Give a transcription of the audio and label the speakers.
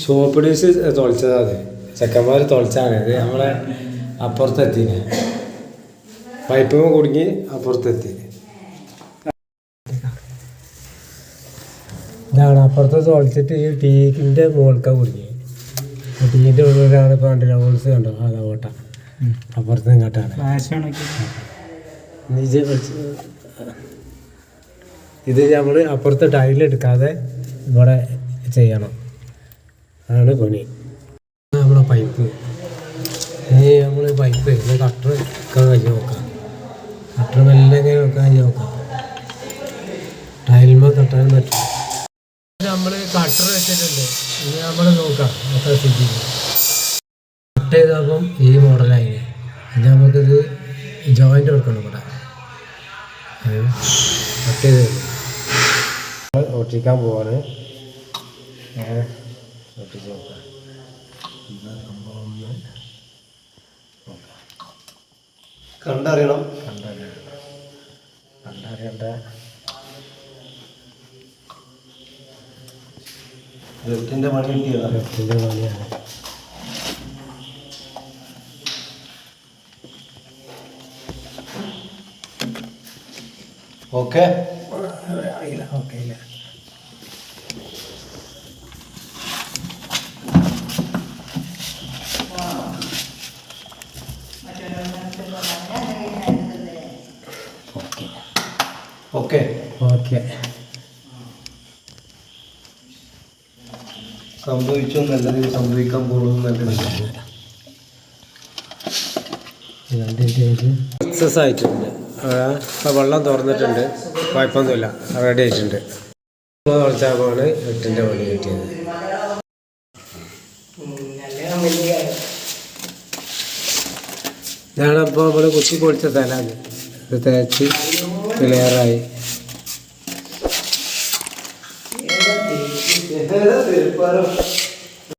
Speaker 1: Shop ഡീസ് തുളച്ചതാ അത്. ചെക്കന്മാർ തുളച്ചാണ്. അത് നമ്മളെ അപ്പുറത്തെത്തി പൈപ്പ് കുടുങ്ങി അപ്പുറത്തെത്തി. ഇതാണ് അപ്പുറത്ത് തുളച്ചിട്ട് ഈ ടീക്കിന്റെ മുകൾക്കാണ് കുടുങ്ങി. ടീന്റെ ഉള്ളിലാണ് ഇപ്പോൾ കണ്ടില്ല ഹോൾസ് കണ്ടോ? അതാ ഓട്ട അപ്പുറത്ത് ഇങ്ങോട്ടാണ്. ഇത് നമ്മൾ അപ്പുറത്തെ ടൈലെടുക്കാതെ ഇവിടെ ചെയ്യണം. അതാണ് പണി. നമ്മളെ പൈപ്പ്. ഇനി നമ്മൾ പൈപ്പ് കട്ടർ വെക്കാൻ കഴിഞ്ഞ് നോക്കാം. കട്ടർ മെല്ലെ ഇങ്ങനെ വെക്കാൻ കഴിഞ്ഞ് നോക്കാം. ടൈൽമ തട്ടാൻ പറ്റും. നമ്മൾ കട്ടർ വെച്ചിട്ടുണ്ട്. ഇനി നമ്മൾ നോക്കാം. കട്ട് ചെയ്തപ്പം ഈ മോഡലായി ഇനി നമുക്കിത് ജോയിന്റ് കൊടുക്കണം ഇവിടെ. കട്ട് ചെയ്ത്. ഒട്ടിക്കാൻ പോവാണ്. ഏഹ് ഒട്ടിച്ച് നോക്കാം ഇതാ സംഭവം ഒന്ന്
Speaker 2: കണ്ടറിയണം
Speaker 1: കണ്ടറിയണം. കണ്ടറിയണ്ട.
Speaker 2: ഗൾട്ടിന്റെ പണി കിട്ടിയതാ.
Speaker 1: ലെഫ്റ്റിന്റെ പണിയാണ്.
Speaker 2: ഓക്കെ.
Speaker 1: ഓക്കെ ഇല്ല.
Speaker 2: ഓക്കെ.
Speaker 1: ഓക്കെ.
Speaker 2: സംഭവിച്ചു നല്ലതിന് സംഭവിക്കാൻ പോകുന്നു നല്ലത്
Speaker 1: സക്സസ് ആയിട്ടുണ്ട്. ഇപ്പോൾ വെള്ളം തുറന്നിട്ടുണ്ട്. കുഴപ്പമൊന്നുമില്ല. റെഡി ആയിട്ടുണ്ട്. തുറച്ചാകുമ്പോഴാണ് എട്ടിന്റെ പണി കിട്ടിയത്. ഞാനപ്പോൾ നമ്മൾ കുത്തി പൊളിച്ച സ്ഥലമാണ് ഇത് തേച്ച് ക്ലിയറായി
Speaker 2: ഏതാ